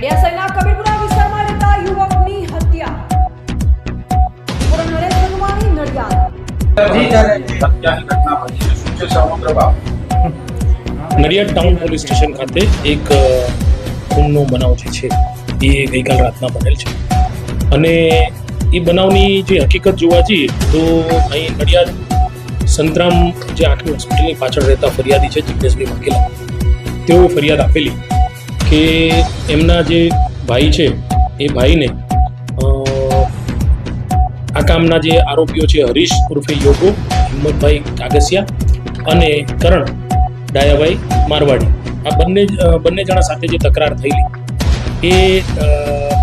નડિયાદ કબીરપુરા વિસ્તારમાં રહેતા યુવકની હત્યા. નડિયાદ. ટાઉન પોલીસ સ્ટેશન ખાતે એક ખૂનનો બનાવ જે છે, એ ગઈકાલ રાતના બનેલ છે. અને એ બનાવની જે હકીકત જોવા જઈએ તો અહીં નડિયાદ સંતરામ જે આંખની પાછળ રહેતા ફરિયાદી છે જિજ્ઞેશભાઈ વાઘેલા તેઓ ફરિયાદ આપેલી. કે એમના જે ભાઈ છે, એ ભાઈને આ કામના જે આરોપીઓ છે, હરીશ ઉર્ફે યોગો, હિંમતભાઈ કાગસિયા અને કરણ ડાયાભાઈ મારવાડી, આ બંને બંને જણા સાથે જે તકરાર થયેલી, એ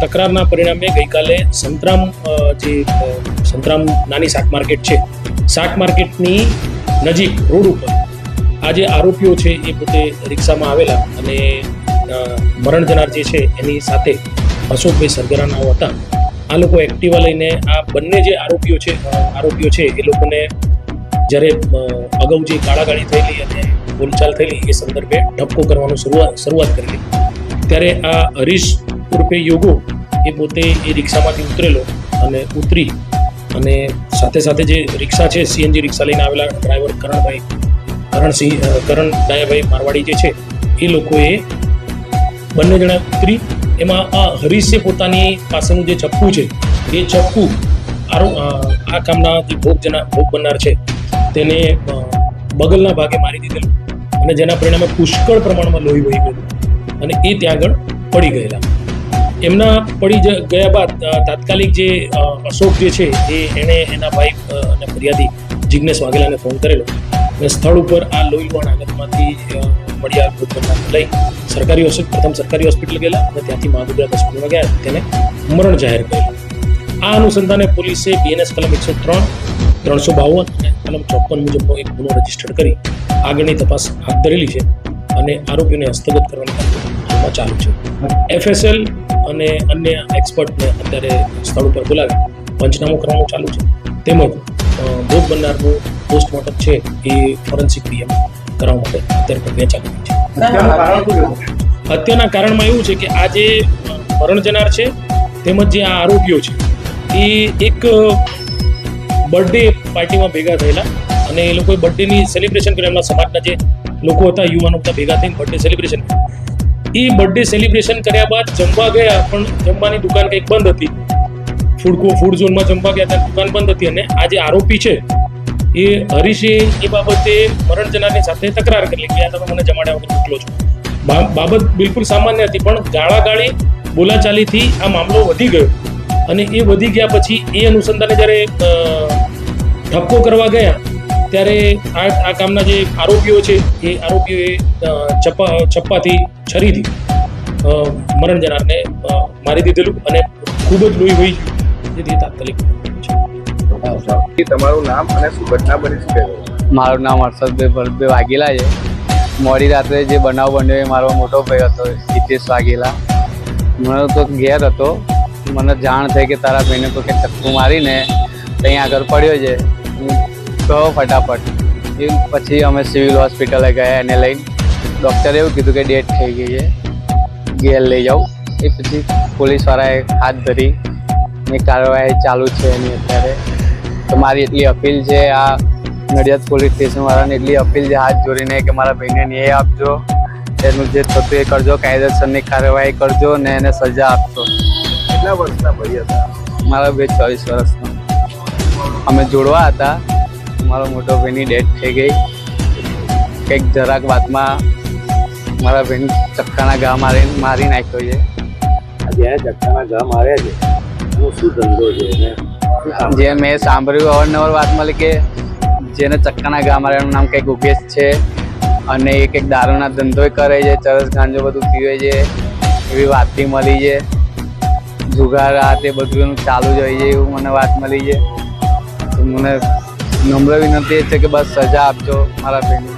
તકરારના પરિણામે ગઈકાલે સંતરામ જે સંતરામ નાની શાક માર્કેટ છે, શાક માર્કેટની નજીક રોડ ઉપર આ જે આરોપીઓ છે, એ પોતે રિક્ષામાં આવેલા અને મરણ જનાર જે છે, એની સાથે અશોકભાઈ સરગરાનાઓ હતા આ લોકો એક્ટિવા લઈને આ બંને જે આરોપીઓ છે આરોપીઓ છે, એ લોકોને જ્યારે અગાઉ જે ગાળાગાળી થયેલી અને બોલચાલ થયેલી, એ સંદર્ભે ઠપકો કરવાનું શરૂઆત શરૂઆત કરેલી. ત્યારે આ હરીશ ઉર્ફે યોગો એ પોતે એ રિક્ષામાંથી ઉતરેલો અને ઉતરી અને સાથે સાથે જે રિક્ષા છે, સીએનજી રિક્ષા લઈને આવેલા ડ્રાઈવર કરણભાઈ, કરણસિંહ કરણ ડાયાભાઈ મારવાડી જે છે, એ લોકોએ બંને જણા ઉતરી એમાં આ હરીશે પોતાની પાસેનું જે ચપ્પુ છે, એ ચપ્પુ આરો આ કામના જે ભોગ જેના ભોગ બનનાર છે. તેને બગલના ભાગે મારી દીધેલું અને જેના પરિણામે પુષ્કળ પ્રમાણમાં લોહી વહી ગયું અને એ ત્યાં આગળ પડી ગયેલા. એમના પડી ગયા બાદ તાત્કાલિક જે અશોક જે છે, એ એણે એના ભાઈ અને ફરિયાદી જિગ્નેશ વાઘેલાને ફોન કરેલો. અને સ્થળ ઉપર આ લોહીવાણ હાલતમાંથી અ, મળ્યા ભોગ લઈ સરકારી હોસ્પિટલ પ્રથમ સરકારી હોસ્પિટલ ગયેલા અને ત્યાંથી મહાગુજરાત હોસ્પિટલમાં ગયા તેને મરણ જાહેર કરેલું આ અનુસંધાને પોલીસે બીએનએસ કલમ એકસો ત્રણ ત્રણસો બાવન અને કલમ ચોપન મુજબનો એક ગુનો રજિસ્ટર કરી આગળની તપાસ હાથ ધરેલી છે અને આરોપીઓને હસ્તગત કરવાની હાલમાં ચાલુ છે. એફએસએલ અને અન્ય એક્સપર્ટને અત્યારે સ્થળ ઉપર બોલાવી પંચનામું કરવાનું ચાલુ છે. તેમજ ભોગ બનનારનું પોસ્ટમોર્ટમ છે એ ફોરેન્સિક પીએમ કરવા માટે અત્યારે પ્રક્રિયા ચાલી છે. હત્યાનું કારણમાં એવું છે કે આ જે મરણ જનાર છે, તેમજ જે આ આરોપીઓ છે, એ એક બર્થડે પાર્ટીમાં ભેગા થયેલા અને એ લોકોએ બર્થડેની સેલિબ્રેશન કર્યું. એમના સમાજના જે લોકો હતા, યુવાનો બધા ભેગા થઈને બર્થડે સેલિબ્રેશન એ બર્થડે સેલિબ્રેશન કર્યા બાદ જમવા ગયા, પણ જમવાની દુકાન કંઈક બંધ હતી. ફૂડકો, ફૂડ ઝોનમાં જમવા ગયા ત્યાં દુકાન બંધ હતી અને આ જે આરોપી છે એ હરીશે એ બાબતે મરણ જનારની સાથે તકરાર કરી કે આ તમે મને જમાડ્યા વગર મોકલો છો. બાબત બિલકુલ સામાન્ય હતી, પણ ગાળાગાળી બોલાચાલીથી આ મામલો વધી ગયો. અને એ વધી ગયા પછી એ અનુસંધાને જ્યારે ઠપકો કરવા ગયા, ત્યારે આ આ કામના જે આરોપીઓ છે, એ આરોપીઓએ છપ્પા ચપ્પાથી છરીથી મરણ જનારને મારી દીધેલું અને ખૂબ જ લોહી હોઈ જેથી તાત્કાલિક તમારું નામ અને શું ઘટના બની શું મારું નામ હર્ષદભાઈ ભરતભાઈ વાઘેલા છે. મોડી રાત્રે જે બનાવ બન્યો એ મારો મોટો ભાઈ હતો, હિતેશ વાઘેલા. મને તો ઘેર હતો. મને જાણ થઈ કે તારા ભાઈને તો કે ચક્કુ મારીને ત્યાં આગળ પડ્યો છે. હું કહો ફટાફટ. એ પછી અમે સિવિલ હોસ્પિટલે ગયા, એને લઈને. ડૉક્ટરે એવું કીધું કે ડેથ થઈ ગઈ છે. ઘેર લઈ જાઉં. એ પછી પોલીસવાળાએ હાથ ધરી. ને કાર્યવાહી ચાલુ છે એની અત્યારે. તો મારી એટલી અપીલ છે આ નડિયાદ પોલીસ સ્ટેશન વાળાને એટલી અપીલ છે હાથ જોડીને કે મારા ભાઈને ન્યાય આપજો. એનું જે થતું એ કરજો કાયદેસરની કાર્યવાહી કરજો ને એને સજા આપજો. કેટલા વર્ષના ભાઈ હતા? મારા ભાઈ ચોવીસ વર્ષનો. અમે જોડવા હતા. મારો મોટો ભાઈની ડેથ થઈ ગઈ. કંઈક જરાક વાતમાં મારા ભાઈને ચક્કાના ઘા મારી મારી નાખ્યો છે. જેને ચક્કાના ઘા માર્યા છે એનો શું ધંધો છે એને? જે મેં સાંભળ્યું, અવારનવાર વાત મળી કે જેને ચક્કાના ગામ માર્યાનું નામ કંઈક ઉગેશ છે. અને એ કંઈક દારૂના ધંધોય કરે છે, ચરસ ગાંજો બધું પીવે છે, એવી વાતથી મળી છે. જુગાર આ તે બધું એનું ચાલુ જ હોય છે એવું મને વાત મળી છે. મને નમ્ર વિનંતી છે કે બસ સજા આપજો મારા ભાઈને.